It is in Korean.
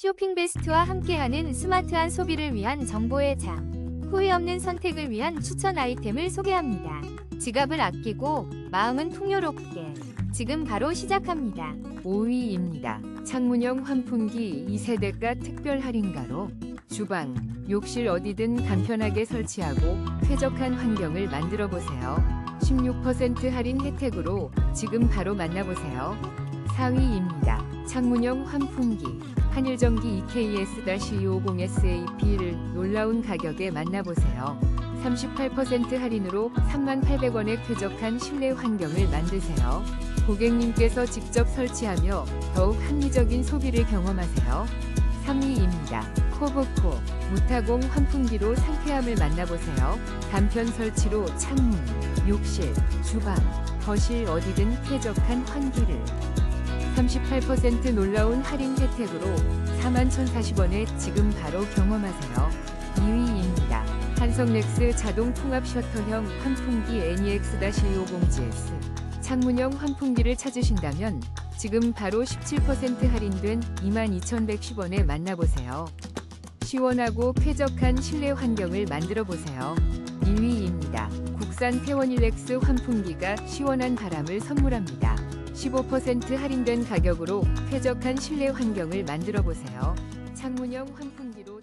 쇼핑 베스트와 함께하는 스마트한 소비를 위한 정보의 장. 후회 없는 선택을 위한 추천 아이템을 소개합니다. 지갑을 아끼고 마음은 풍요롭게. 지금 바로 시작합니다. 5위입니다. 창문형 환풍기 2세대가 특별 할인가로 주방, 욕실 어디든 간편하게 설치하고 쾌적한 환경을 만들어 보세요. 16% 할인 혜택으로 지금 바로 만나보세요. 4위입니다. 창문형 환풍기 한일전기 EKS-250SAP를 놀라운 가격에 만나보세요. 38% 할인으로 3800원의 쾌적한 실내 환경을 만드세요. 고객님께서 직접 설치하며 더욱 합리적인 소비를 경험하세요. 3위입니다. 코브코 무타공 환풍기로 상쾌함을 만나보세요. 단편 설치로 창문, 욕실, 주방, 거실 어디든 쾌적한 환기를 38% 놀라운 할인 혜택으로 41,040원에 지금 바로 경험하세요. 2위입니다. 한성렉스 자동 통합 셔터형 환풍기 E NEX-250GS 창문형 환풍기를 찾으신다면 지금 바로 17% 할인된 22,110원에 만나보세요. 시원하고 쾌적한 실내 환경을 만들어 보세요. 1위입니다. 국산 태원일렉스 환풍기가 시원한 바람을 선물합니다. 15% 할인된 가격으로 쾌적한 실내 환경을 만들어 보세요. 창문형 환풍기로